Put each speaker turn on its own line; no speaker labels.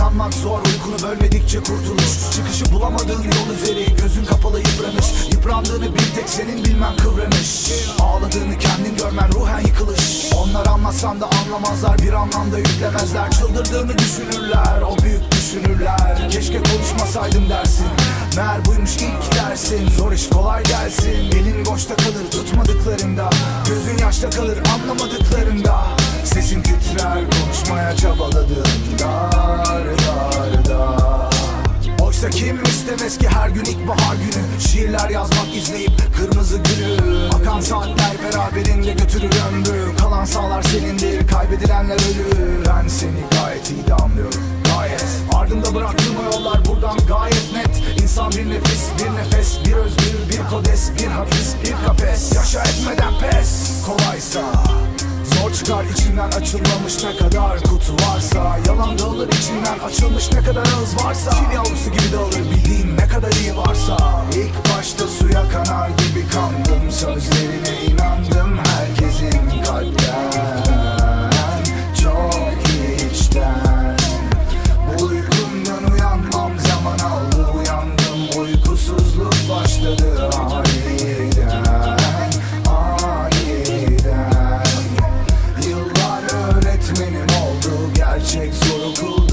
Uyanmak zor uykunu bölmedikçe kurtuluş Çıkışı bulamadığın yol üzeri Gözün kapalı yıpranış Yıprandığını bir tek senin bilmen kıvranış Ağladığını kendin görmen ruhen yıkılış. Onlar anlasan da anlamazlar Bir anlamda yüklemezler. Çıldırdığını düşünürler O büyük düşünürler. Keşke konuşmasaydım dersin. Meğer buymuş ilk dersin. Zor iş kolay gelsin. Elin boşta kalır tutmadıklarında. Gözün yaşta kalır anlamadıklarında Oysa kim istemez ki her gün ilkbahar günü? Şiirler yazmak izleyip kırmızı gülü Akan saatler beraberinde götürür ömrü. Kalan sağlar senindir kaybedilenler ölür. Ben seni gayet iyi de anlıyorum gayet. Ardımda bıraktığım yollar buradan gayet net. İnsan bir nefis bir nefes bir özgür bir kodes Bir hapis bir kafes. Yaşa etmeden pes. Kolaysa Zor çıkar içinden açılmamış ne kadar kutu varsa. Yalan dağılır içinden açılmış ne kadar ağız varsa. Çil yavrusu gibi dağılır bildiğin ne kadar iyi varsa. İlk başta suya kanar gibi kandım Sözlerine inandım herkesin kalpten. Çok içten. Bu uykumdan uyanmam zaman aldı Uyandım uykusuzluk başladı aniden Aniden. Yıllar öğretmenim oldu Gerçek zor Ders